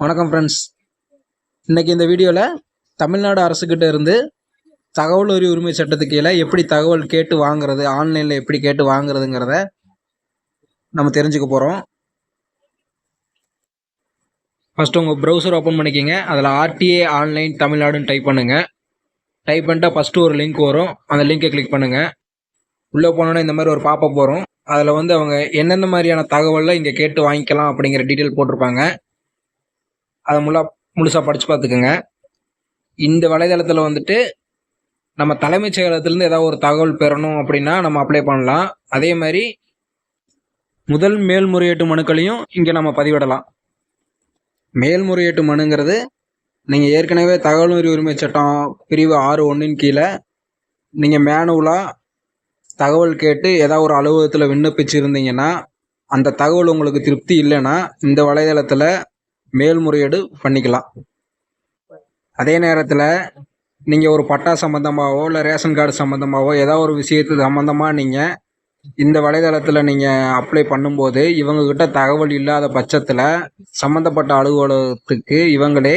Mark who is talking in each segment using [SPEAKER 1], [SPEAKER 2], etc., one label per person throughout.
[SPEAKER 1] வணக்கம் ஃப்ரெண்ட்ஸ் இன்றைக்கி இந்த வீடியோவில் தமிழ்நாடு அரசுக்கிட்ட இருந்து தகவல் உரி உரிமை சட்டத்துக்கு கீழே எப்படி தகவல் கேட்டு வாங்குறது ஆன்லைனில் எப்படி கேட்டு வாங்குறதுங்கிறத நம்ம தெரிஞ்சுக்க போகிறோம் ஃபஸ்ட்டு உங்கள் ப்ரௌசர் ஓப்பன் பண்ணிக்கோங்க. அதில் ஆர்டிஏ ஆன்லைன் தமிழ்நாடுன்னு டைப் பண்ணுங்கள் டைப் பண்ணிட்டா ஃபஸ்ட்டு ஒரு லிங்க் வரும். அந்த லிங்கை கிளிக் பண்ணுங்கள் உள்ளே போனோன்னே இந்த மாதிரி ஒரு பாப்பா போகிறோம் அதில் வந்து அவங்க என்னென்ன மாதிரியான தகவலில் இங்கே கேட்டு வாங்கிக்கலாம் அப்படிங்கிற டீட்டெயில் போட்டிருப்பாங்க. அதை முழா முழுசாக படித்து பார்த்துக்குங்க. இந்த வலைதளத்தில் வந்துட்டு நம்ம தலைமைச் செயலகத்திலேருந்து ஏதாவது ஒரு தகவல் பெறணும் அப்படின்னா நம்ம அப்ளை பண்ணலாம். அதே மாதிரி முதல் மேல்முறையீட்டு மனுக்களையும் இங்கே நம்ம பதிவிடலாம். மேல்முறையீட்டு மனுங்கிறது நீங்கள் ஏற்கனவே தகவல் உரிமை சட்டம் பிரிவு ஆறு ஒன்றின் கீழே நீங்கள் மேனுவலாக தகவல் கேட்டு ஏதாவது ஒரு அலுவலகத்தில் விண்ணப்பிச்சிருந்தீங்கன்னா அந்த தகவல் உங்களுக்கு திருப்தி இல்லைன்னா இந்த வலைதளத்தில் மேல்முறையீடு பண்ணிக்கலாம். அதே நேரத்தில் நீங்கள் ஒரு பட்டா சம்மந்தமாகவோ இல்லை ரேஷன் கார்டு சம்மந்தமாகவோ ஏதோ ஒரு விஷயத்து சம்மந்தமாக நீங்கள் இந்த வலைதளத்தில் நீங்கள் அப்ளை பண்ணும்போது இவங்கக்கிட்ட தகவல் இல்லாத பட்சத்தில் சம்மந்தப்பட்ட அலுவலகத்துக்கு இவங்களே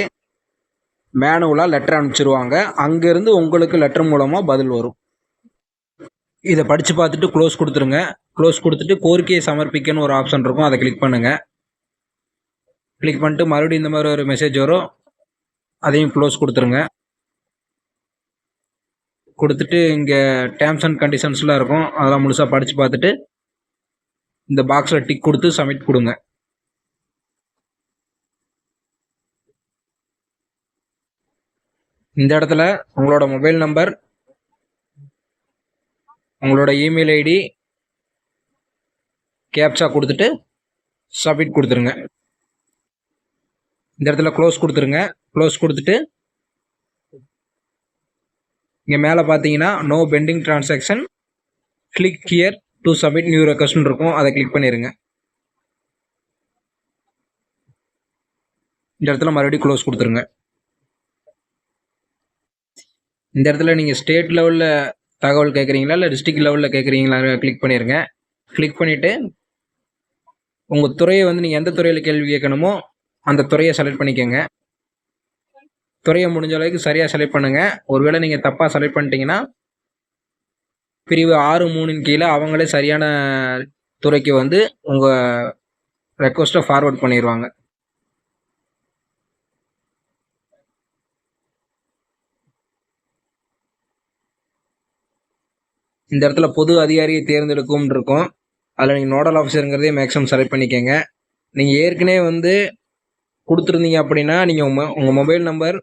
[SPEAKER 1] மேனுவலாக லெட்டர் அனுப்பிச்சிருவாங்க. அங்கேருந்து உங்களுக்கு லெட்டர் மூலமாக பதில் வரும். இதை படித்து பார்த்துட்டு க்ளோஸ் கொடுத்துருங்க. க்ளோஸ் கொடுத்துட்டு கோரிக்கையை சமர்ப்பிக்கன்னு ஒரு ஆப்ஷன் இருக்கும். அதை கிளிக் பண்ணுங்கள் கிளிக் பண்ணிட்டு மறுபடியும் இந்த மாதிரி ஒரு மெசேஜ் வரும். அதையும் க்ளோஸ் கொடுத்துருங்க. கொடுத்துட்டு இங்கே டேர்ம்ஸ் அண்ட் கண்டிஷன்ஸ்லாம் இருக்கும். அதெல்லாம் முழுசாக படித்து பார்த்துட்டு இந்த பாக்ஸில் டிக் கொடுத்து சப்மிட் கொடுங்க. இந்த இடத்துல உங்களோட மொபைல் நம்பர் உங்களோட இமெயில் ஐடி கேப்சா கொடுத்துட்டு சப்மிட் கொடுத்துருங்க. இந்த இடத்துல க்ளோஸ் கொடுத்துருங்க. க்ளோஸ் கொடுத்துட்டு இங்கே மேலே பார்த்தீங்கன்னா no pending transaction click here to submit new ரெக்வஸ்ட்னு இருக்கும். அதை கிளிக் பண்ணிடுங்க இந்த இடத்துல மறுபடியும் க்ளோஸ் கொடுத்துருங்க. இந்த இடத்துல நீங்கள் ஸ்டேட் லெவலில் தகவல் கேட்குறீங்களா இல்லை டிஸ்ட்ரிக்ட் லெவலில் கேட்குறீங்களா கிளிக் பண்ணிடுங்க கிளிக் பண்ணிவிட்டு உங்கள் துறையை வந்து நீங்கள் எந்த துறையில் கேள்வி கேட்கணுமோ அந்த துறையை செலக்ட் பண்ணிக்கோங்க. துறையை முடிஞ்ச அளவுக்கு சரியாக செலக்ட் பண்ணுங்கள் ஒருவேளை நீங்கள் தப்பாக செலக்ட் பண்ணிட்டீங்கன்னா பிரிவு ஆறு மூணின் கீழே அவங்களே சரியான துறைக்கு வந்து உங்கள் ரெக்வஸ்ட்டை ஃபார்வர்ட் பண்ணிடுவாங்க இந்த இடத்துல பொது அதிகாரியை தேர்ந்தெடுக்கும் இருக்கும். அதில் நீங்கள் நோடல் ஆஃபீஸருங்கிறதே மேக்ஸிமம் செலக்ட் பண்ணிக்கோங்க. நீங்கள் ஏற்கனவே வந்து கொடுத்துருந்தீங்க அப்படின்னா நீங்கள் உங்கள் உங்கள் மொபைல் நம்பர்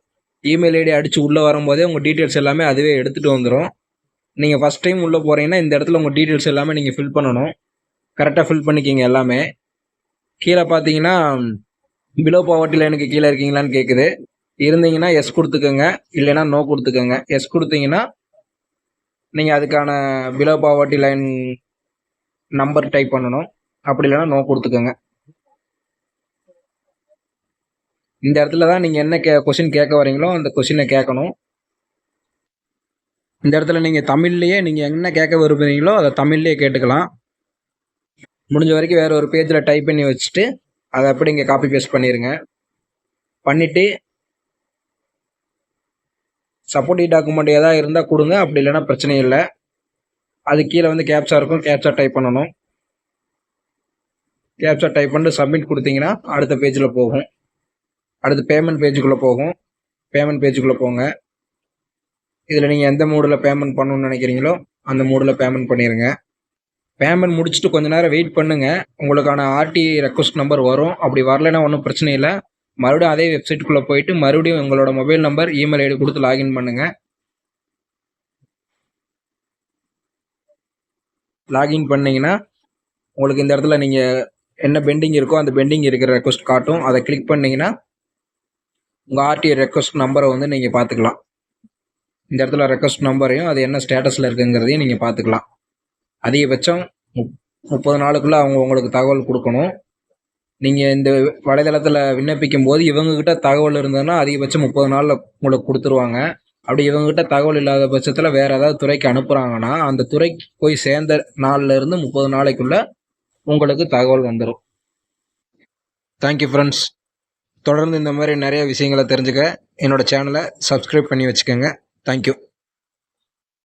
[SPEAKER 1] இமெயில் ஐடி அடித்து உள்ளே வரும்போதே உங்கள் டீட்டெயில்ஸ் எல்லாமே அதுவே எடுத்துகிட்டு வந்துடும் நீங்கள் ஃபஸ்ட் டைம் உள்ளே போகிறீங்கன்னா இந்த இடத்துல உங்கள் டீட்டெயில்ஸ் எல்லாமே நீங்கள் ஃபில் பண்ணணும். கரெக்டாக ஃபில் பண்ணிக்கிங்க எல்லாமே. கீழே பார்த்தீங்கன்னா பிலோ பாவர்ட்டி லைனுக்கு கீழே இருக்கீங்களான்னு கேட்குது இருந்தீங்கன்னா எஸ் கொடுத்துக்கோங்க. இல்லைன்னா நோ கொடுத்துக்கோங்க. எஸ் கொடுத்தீங்கன்னா நீங்கள் அதுக்கான below poverty line number type பண்ணணும். அப்படி இல்லைன்னா நோ கொடுத்துக்கோங்க. இந்த இடத்துல தான் நீங்கள் என்ன கே கொஷின் கேட்க வரீங்களோ அந்த கொஷினை கேட்கணும். இந்த இடத்துல நீங்கள் தமிழ்லேயே நீங்கள் என்ன கேட்க விரும்புகிறீங்களோ அதை தமிழ்லேயே கேட்டுக்கலாம். முடிஞ்ச வரைக்கும் வேறு ஒரு பேஜில் டைப் பண்ணி வச்சுட்டு அதை அப்படி இங்கே காப்பி பேஸ்ட் பண்ணிடுங்க பண்ணிவிட்டு சப்போர்ட்டிவ் டாக்குமெண்ட் e எதாவது இருந்தால் கொடுங்க அப்படி இல்லைன்னா பிரச்சனை இல்லை. அது கீழே வந்து கேப்சா இருக்கும் கேப்சா டைப் பண்ணணும். கேப்சா டைப் பண்ணிட்டு சப்மிட் கொடுத்தீங்கன்னா அடுத்த பேஜில் போகும். அடுத்து பேமெண்ட் பேஜுக்குள்ளே போகும். பேமெண்ட் பேஜுக்குள்ளே போங்க. இதில் நீங்கள் எந்த மூடில் பேமெண்ட் பண்ணணும்னு நினைக்கிறீங்களோ அந்த மூடில் பேமெண்ட் பண்ணிடுங்க பேமெண்ட் முடிச்சுட்டு கொஞ்ச நேரம் வெயிட் பண்ணுங்கள் உங்களுக்கான ஆர்டி ரெக்வஸ்ட் நம்பர் வரும். அப்படி வரலைன்னா ஒன்றும் பிரச்சனை இல்லை. மறுபடியும் அதே வெப்சைட்டுக்குள்ளே போயிட்டு மறுபடியும் உங்களோட மொபைல் நம்பர் இமெயில் ஐடி கொடுத்து லாகின் பண்ணுங்கள் லாகின் பண்ணிங்கன்னா உங்களுக்கு இந்த இடத்துல நீங்கள் என்ன பெண்டிங் இருக்கோ அந்த பெண்டிங் இருக்கிற ரெக்வஸ்ட் காட்டும். அதை கிளிக் பண்ணிங்கன்னா உங்கள் ஆர்டிஐ ரெக்வஸ்ட் நம்பரை வந்து நீங்கள் பார்த்துக்கலாம் இந்த இடத்துல ரெக்வஸ்ட் நம்பரையும் அது என்ன ஸ்டேட்டஸில் இருக்குங்கிறதையும் நீங்கள் பார்த்துக்கலாம் அதிகபட்சம் முப் முப்பது நாளுக்குள்ளே அவங்க உங்களுக்கு தகவல் கொடுக்கணும். நீங்கள் இந்த வலைதளத்தில் விண்ணப்பிக்கும் போது இவங்ககிட்ட தகவல் இருந்ததுன்னா அதிகபட்சம் முப்பது நாளில் உங்களுக்கு கொடுத்துருவாங்க. அப்படி இவங்ககிட்ட தகவல் இல்லாத பட்சத்தில் வேறு ஏதாவது துறைக்கு அனுப்புகிறாங்கன்னா அந்த துறைக்கு போய் சேர்ந்த நாளில் இருந்து முப்பது நாளைக்குள்ளே உங்களுக்கு தகவல் வந்துடும் தேங்க்யூ ஃப்ரெண்ட்ஸ் தொடர்ந்து இந்த மாதிரி நிறைய விஷயங்களை தெரிஞ்சுக்க என்னோடய சேனலை சப்ஸ்கிரைப் பண்ணி வச்சுக்கோங்க. தேங்க்யூ